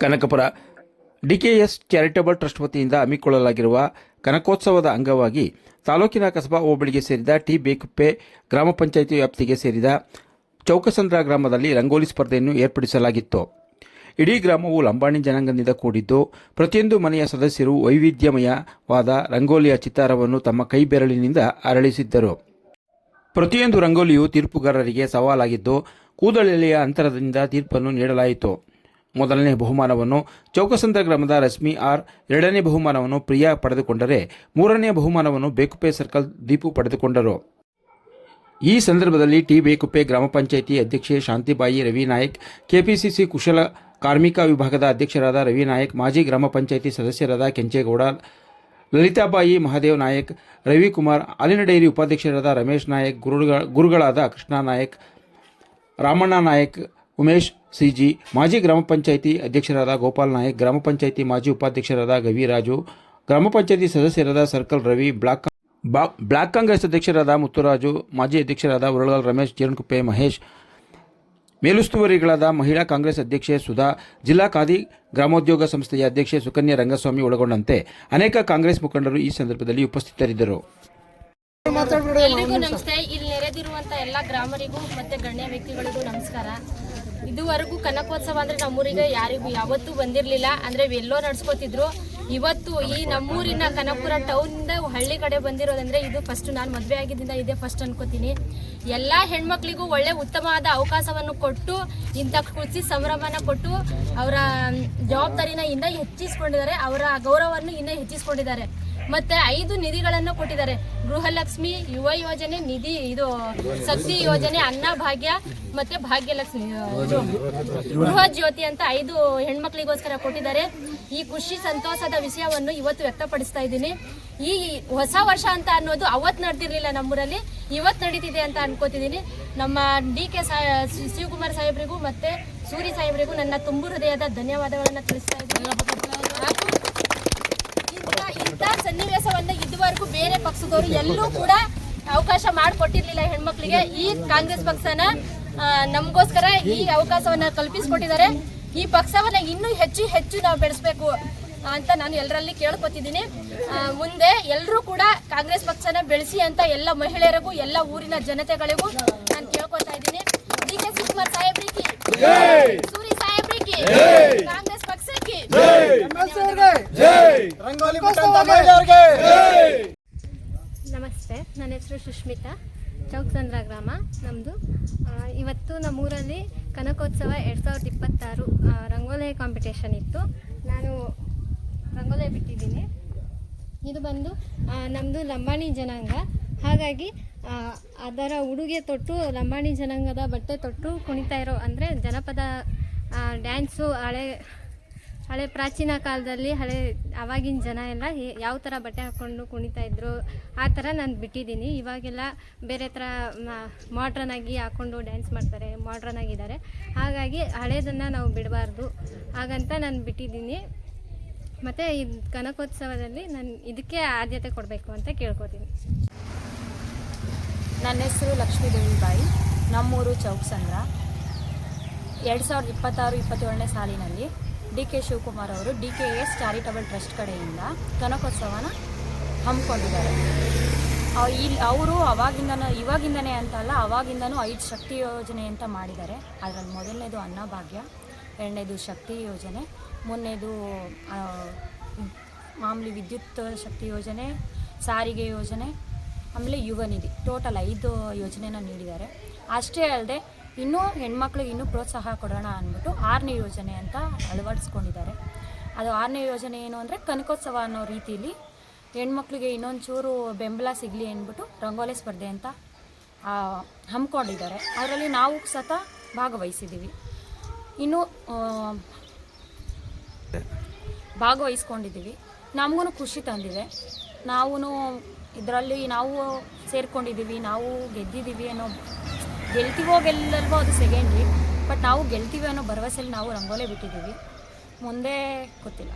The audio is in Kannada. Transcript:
ಕನಕಪುರ. ಡಿಕೆಎಸ್ ಚಾರಿಟಬಲ್ ಟ್ರಸ್ಟ್ ವತಿಯಿಂದ ಹಮ್ಮಿಕೊಳ್ಳಲಾಗಿರುವ ಕನಕೋತ್ಸವದ ಅಂಗವಾಗಿ ತಾಲೂಕಿನ ಕಸಬಾ ಹೋಬಳಿಗೆ ಸೇರಿದ ಟಿ ಬೇಕುಪ್ಪೆ ಗ್ರಾಮ ಪಂಚಾಯಿತಿ ವ್ಯಾಪ್ತಿಗೆ ಸೇರಿದ ಚೌಕಸಂದ್ರ ಗ್ರಾಮದಲ್ಲಿ ರಂಗೋಲಿ ಸ್ಪರ್ಧೆಯನ್ನು ಏರ್ಪಡಿಸಲಾಗಿತ್ತು. ಇಡೀ ಗ್ರಾಮವು ಲಂಬಾಣಿ ಜನಾಂಗದಿಂದ ಕೂಡಿದ್ದು, ಪ್ರತಿಯೊಂದು ಮನೆಯ ಸದಸ್ಯರು ವೈವಿಧ್ಯಮಯವಾದ ರಂಗೋಲಿಯ ಚಿತ್ತಾರವನ್ನು ತಮ್ಮ ಕೈ ಬೆರಳಿನಿಂದ ಅರಳಿಸಿದ್ದರು. ಪ್ರತಿಯೊಂದು ರಂಗೋಲಿಯು ತೀರ್ಪುಗಾರರಿಗೆ ಸವಾಲಾಗಿದ್ದು ಕೂದಲೆಲೆಯ ಅಂತರದಿಂದ ತೀರ್ಪನ್ನು ನೀಡಲಾಯಿತು. ಮೊದಲನೇ ಬಹುಮಾನವನ್ನು ಚೌಕಸಂದ್ರ ಗ್ರಾಮದ ರಶ್ಮಿ ಆರ್ ಎರಡನೇ ಬಹುಮಾನವನ್ನು ಪ್ರಿಯಾ ಪಡೆದುಕೊಂಡರೆ ಮೂರನೇ ಬಹುಮಾನವನ್ನು ಬೇಕುಪೆ ಸರ್ಕಲ್ ದೀಪು ಪಡೆದುಕೊಂಡರು. ಈ ಸಂದರ್ಭದಲ್ಲಿ ಟಿ ಬೇಕುಪ್ಪೆ ಗ್ರಾಮ ಪಂಚಾಯಿತಿ ಅಧ್ಯಕ್ಷೆ ಶಾಂತಿಬಾಯಿ ರವಿ ನಾಯಕ್, ಕೆಪಿಸಿಸಿ ಕುಶಲ ಕಾರ್ಮಿಕ ವಿಭಾಗದ ಅಧ್ಯಕ್ಷರಾದ ರವಿ ನಾಯಕ್, ಮಾಜಿ ಗ್ರಾಮ ಪಂಚಾಯಿತಿ ಸದಸ್ಯರಾದ ಕೆಂಚೇಗೌಡ, ಲಲಿತಾಬಾಯಿ ಮಹಾದೇವ್ ನಾಯಕ್, ರವಿಕುಮಾರ್ ಹಾಲಿನ ಡೈರಿ ಉಪಾಧ್ಯಕ್ಷರಾದ ರಮೇಶ್ ನಾಯಕ್, ಗುರುಗಳ ಗುರುಗಳಾದ ಕೃಷ್ಣ ನಾಯಕ್, ರಾಮಣ್ಣ ನಾಯಕ್ ಉಮೇಶ್, ಸಿಜಿ, ಮಾಜಿ ಗ್ರಾಮ ಪಂಚಾಯಿತಿ ಅಧ್ಯಕ್ಷರಾದ ಗೋಪಾಲ್ ನಾಯಕ್, ಗ್ರಾಮ ಪಂಚಾಯಿತಿ ಮಾಜಿ ಉಪಾಧ್ಯಕ್ಷರಾದ ಗವಿರಾಜು ಗ್ರಾಮ ಪಂಚಾಯಿತಿ ಸದಸ್ಯರಾದ circle Ravi, block block Congress ಅಧ್ಯಕ್ಷರಾದ ಮುತ್ತುರಾಜು, ಮಾಜಿ ಅಧ್ಯಕ್ಷರಾದ ಉರಳಗಾಲ್ ರಮೇಶ್ ಜೀರ್ಣಕುಪ್ಪೆ ಮಹೇಶ್, ಮೇಲುಸ್ತುವರಿಗಳಾದ ಮಹಿಳಾ ಕಾಂಗ್ರೆಸ್ ಅಧ್ಯಕ್ಷೆ ಸುಧಾ, ಜಿಲ್ಲಾ ಖಾದಿ ಗ್ರಾಮೋದ್ಯೋಗ ಸಂಸ್ಥೆಯ ಅಧ್ಯಕ್ಷೆ ಸುಕನ್ಯಾ ರಂಗಸ್ವಾಮಿ ಒಳಗೊಂಡಂತೆ ಅನೇಕ ಕಾಂಗ್ರೆಸ್ ಮುಖಂಡರು ಈ ಸಂದರ್ಭದಲ್ಲಿ ಉಪಸ್ಥಿತರಿದ್ದರು. ಎಲ್ರಿಗೂ ನಮಸ್ತೆ. ಇಲ್ಲಿ ನೆರೆದಿರುವಂತಹ ಎಲ್ಲ ಗ್ರಾಮರಿಗೂ ಮತ್ತೆ ಗಣ್ಯ ವ್ಯಕ್ತಿಗಳಿಗೂ ನಮಸ್ಕಾರ. ಇದುವರೆಗೂ ಕನಕೋತ್ಸವ ಅಂದ್ರೆ ನಮ್ಮೂರಿಗೆ ಯಾರಿಗೂ ಯಾವತ್ತೂ ಬಂದಿರಲಿಲ್ಲ. ಅಂದ್ರೆ ಎಲ್ಲೋ ನಡ್ಸ್ಕೊತಿದ್ರು. ಇವತ್ತು ಈ ನಮ್ಮೂರಿನ ಕನಕಪುರ ಟೌನ್ ಇಂದ ಹಳ್ಳಿ ಕಡೆ ಬಂದಿರೋದಂದ್ರೆ ಇದು ಫಸ್ಟ್ ನಾನು ಮದುವೆ ಆಗಿದ್ದಿಂದ ಇದೇ ಫಸ್ಟ್ ಅನ್ಕೋತೀನಿ. ಎಲ್ಲ ಹೆಣ್ಮಕ್ಳಿಗೂ ಒಳ್ಳೆ ಉತ್ತಮವಾದ ಅವಕಾಶವನ್ನು ಕೊಟ್ಟು, ಇಂಥ ಕೃಷಿ ಸಂಭ್ರಮನ ಕೊಟ್ಟು, ಅವರ ಜವಾಬ್ದಾರಿನ ಇನ್ನ ಹೆಚ್ಚಿಸ್ಕೊಂಡಿದ್ದಾರೆ. ಅವರ ಗೌರವವನ್ನು ಇನ್ನೂ ಹೆಚ್ಚಿಸ್ಕೊಂಡಿದ್ದಾರೆ. ಮತ್ತೆ ಐದು ನಿಧಿಗಳನ್ನು ಕೊಟ್ಟಿದ್ದಾರೆ. ಗೃಹಲಕ್ಷ್ಮಿ ಯುವ ಯೋಜನೆ, ನಿಧಿ ಇದು ಶಕ್ತಿ ಯೋಜನೆ, ಅನ್ನ ಭಾಗ್ಯ ಮತ್ತೆ ಭಾಗ್ಯಲಕ್ಷ್ಮಿ ಗೃಹ ಜ್ಯೋತಿ ಅಂತ ಐದು ಹೆಣ್ಮಕ್ಳಿಗೋಸ್ಕರ ಕೊಟ್ಟಿದ್ದಾರೆ. ಈ ಖುಷಿ ಸಂತೋಷದ ವಿಷಯವನ್ನು ಇವತ್ತು ವ್ಯಕ್ತಪಡಿಸ್ತಾ ಇದ್ದೀನಿ. ಈ ಹೊಸ ವರ್ಷ ಅಂತ ಅನ್ನೋದು ಅವತ್ತು ನಡೆದಿರಲಿಲ್ಲ ನಮ್ಮೂರಲ್ಲಿ, ಇವತ್ತು ನಡೀತಿದೆ ಅಂತ ಅನ್ಕೋತಿದ್ದೀನಿ. ನಮ್ಮ ಡಿ ಕೆ ಶಿವಕುಮಾರ್ ಸಾಹೇಬ್ರಿಗೂ ಮತ್ತೆ ಸೂರಿ ಸಾಹೇಬ್ರಿಗೂ ನನ್ನ ತುಂಬು ಹೃದಯದ ಧನ್ಯವಾದಗಳನ್ನು ತಿಳಿಸ್ತಾ ಇದ್ದೀನಿ. ಇಂಥ ಇಂಥ ಸನ್ನಿವೇಶವನ್ನ ಇದುವರೆಗೂ ಬೇರೆ ಪಕ್ಷದವರು ಎಲ್ಲೂ ಕೂಡ ಅವಕಾಶ ಮಾಡಿಕೊಟ್ಟಿರ್ಲಿಲ್ಲ ಹೆಣ್ಮಕ್ಳಿಗೆ. ಈ ಕಾಂಗ್ರೆಸ್ ಪಕ್ಷನ ನಮಗೋಸ್ಕರ ಈ ಅವಕಾಶವನ್ನ ಕಲ್ಪಿಸಿಕೊಟ್ಟಿದ್ದಾರೆ. ಈ ಪಕ್ಷವನ್ನ ಇನ್ನೂ ಹೆಚ್ಚು ಹೆಚ್ಚು ನಾವು ಬೆಳೆಸಬೇಕು ಅಂತ ನಾನು ಎಲ್ಲರಲ್ಲಿ ಕೇಳ್ಕೊತಿದ್ದೀನಿ. ಮುಂದೆ ಎಲ್ಲರೂ ಕೂಡ ಕಾಂಗ್ರೆಸ್ ಪಕ್ಷನ ಬೆಳೆಸಿ ಅಂತ ಎಲ್ಲ ಮಹಿಳೆಯರಿಗೂ ಎಲ್ಲ ಊರಿನ ಜನತೆಗಳಿಗೂ ನಾನು ಕೇಳ್ಕೊತಾ ಇದ್ದೀನಿ. ಡಿ ಕೆ ಶಿವಕುಮಾರ್ ಸಾಹೇಬ್ರಿಗೆ ಸೂರಿ ಸಾಹೇಬ್ರಿಗೆ ಕಾಂಗ್ರೆಸ್ ಪಕ್ಷಕ್ಕೆ ರಂಗೋಲಿ ಬಿಟ್ಟಂತ ಮಹಿಳೆಯರಿಗೆ ನಮಸ್ತೆ, ನನ್ನ ಹೆಸರು ಸುಷ್ಮಿತಾ ಚಂದ್ರ ಗ್ರಾಮ ನಮ್ಮದು ಇವತ್ತು ನಮ್ಮೂರಲ್ಲಿ ಕನಕೋತ್ಸವ ಎರಡು ಸಾವಿರದ ಇಪ್ಪತ್ತಾರು ರಂಗೋಲಿ ಕಾಂಪಿಟೇಷನ್ ಇತ್ತು. ನಾನು ರಂಗೋಲೆ ಬಿಟ್ಟಿದ್ದೀನಿ. ಇದು ಬಂದು ನಮ್ಮದು ಲಂಬಾಣಿ ಜನಾಂಗ. ಹಾಗಾಗಿ ಅದರ ಉಡುಗೆ ತೊಟ್ಟು, ಲಂಬಾಣಿ ಜನಾಂಗದ ಬಟ್ಟೆ ತೊಟ್ಟು ಕುಣಿತಾ ಇರೋ, ಅಂದರೆ ಜನಪದ ಡ್ಯಾನ್ಸು ಹಳೆ ಹಳೆ ಪ್ರಾಚೀನ ಕಾಲದಲ್ಲಿ ಹಳೆ ಆವಾಗಿನ ಜನ ಎಲ್ಲ ಯಾವ ಥರ ಬಟ್ಟೆ ಹಾಕ್ಕೊಂಡು ಕುಣಿತಾ ಇದ್ರು, ಆ ಥರ ನಾನು ಬಿಟ್ಟಿದ್ದೀನಿ. ಇವಾಗೆಲ್ಲ ಬೇರೆ ಥರ ಮಾಡ್ರನ್ ಆಗಿ ಹಾಕ್ಕೊಂಡು ಡ್ಯಾನ್ಸ್ ಮಾಡ್ತಾರೆ ಮಾಡ್ರನ್ ಆಗಿದ್ದಾರೆ ಹಾಗಾಗಿ ಹಳೇದನ್ನು ನಾವು ಬಿಡಬಾರ್ದು. ಹಾಗಂತ ನಾನು ಬಿಟ್ಟಿದ್ದೀನಿ. ಮತ್ತು ಈ ಕನಕೋತ್ಸವದಲ್ಲಿ ನಾನು ಇದಕ್ಕೆ ಆದ್ಯತೆ ಕೊಡಬೇಕು ಅಂತ ಕೇಳ್ಕೊತೀನಿ. ನನ್ನ ಹೆಸರು ಲಕ್ಷ್ಮೀದೇವಿ ದೇವಿಬಾಯಿ ನಮ್ಮೂರು ಚೌಕ್ಸಂದ್ರ ಎರಡು ಸಾವಿರದ ಇಪ್ಪತ್ತಾರು, ಇಪ್ಪತ್ತೇಳನೇ ಸಾಲಿನಲ್ಲಿ ಡಿ ಕೆ ಶಿವಕುಮಾರ್ ಅವರು D K S charitable trust ಕಡೆಯಿಂದ ಕನಕೋತ್ಸವನ ಹಮ್ಮಿಕೊಂಡಿದ್ದಾರೆ. ಇಲ್ಲಿ ಅವರು ಅವಾಗಿಂದನೂ, ಇವಾಗಿಂದನೇ ಅಂತ ಅಲ್ಲ ಅವಾಗಿಂದನೂ ಐದು ಶಕ್ತಿ ಯೋಜನೆ ಅಂತ ಮಾಡಿದ್ದಾರೆ. ಅದರಲ್ಲಿ ಮೊದಲನೇದು ಅನ್ನಭಾಗ್ಯ, ಎರಡನೇದು ಶಕ್ತಿ ಯೋಜನೆ, ಮೂರನೇದು ಮಾಮೂಲಿ ವಿದ್ಯುತ್ ಶಕ್ತಿ ಯೋಜನೆ, ಸಾರಿಗೆ ಯೋಜನೆ, ಆಮೇಲೆ ಯುವ ನಿಧಿ, ಟೋಟಲ್ ಐದು ಯೋಜನೆನ ನೀಡಿದ್ದಾರೆ. ಅಷ್ಟೇ ಅಲ್ಲದೆ ಇನ್ನೂ ಹೆಣ್ಮಕ್ಳಿಗೆ ಇನ್ನೂ ಪ್ರೋತ್ಸಾಹ ಕೊಡೋಣ ಅಂದ್ಬಿಟ್ಟು ಆರನೇ ಯೋಜನೆ ಅಂತ ಅಳವಡಿಸ್ಕೊಂಡಿದ್ದಾರೆ. ಅದು ಆರನೇ ಯೋಜನೆ ಏನು ಅಂದರೆ ಕನಕೋತ್ಸವ ಅನ್ನೋ ರೀತಿಯಲ್ಲಿ ಹೆಣ್ಮಕ್ಳಿಗೆ ಇನ್ನೊಂದು ಚೂರು ಬೆಂಬಲ ಸಿಗಲಿ ಅಂದ್ಬಿಟ್ಟು ರಂಗೋಲಿ ಸ್ಪರ್ಧೆ ಅಂತ ಹಮ್ಮಿಕೊಂಡಿದ್ದಾರೆ. ಅದರಲ್ಲಿ ನಾವು ಸತ ಭಾಗವಹಿಸಿದ್ದೀವಿ. ಇನ್ನು ಭಾಗವಹಿಸ್ಕೊಂಡಿದ್ದೀವಿ. ನಮಗೂ ಖುಷಿ ತಂದಿದೆ. ನಾವು ಇದರಲ್ಲಿ ನಾವು ಸೇರ್ಕೊಂಡಿದ್ದೀವಿ, ನಾವು ಗೆದ್ದಿದ್ದೀವಿ ಅನ್ನೋ ಗೆಲ್ತೀವೋ ಗೆಲ್ಲಲ್ವೋ ಅದು ಸೆಕೆಂಡ್ರಿ ಬಟ್ ನಾವು ಗೆಲ್ತೀವಿ ಅನ್ನೋ ಭರವಸೆಯಲ್ಲಿ ನಾವು ರಂಗೋಲೆ ಬಿಟ್ಟಿದ್ದೀವಿ. ಮುಂದೆ ಗೊತ್ತಿಲ್ಲ.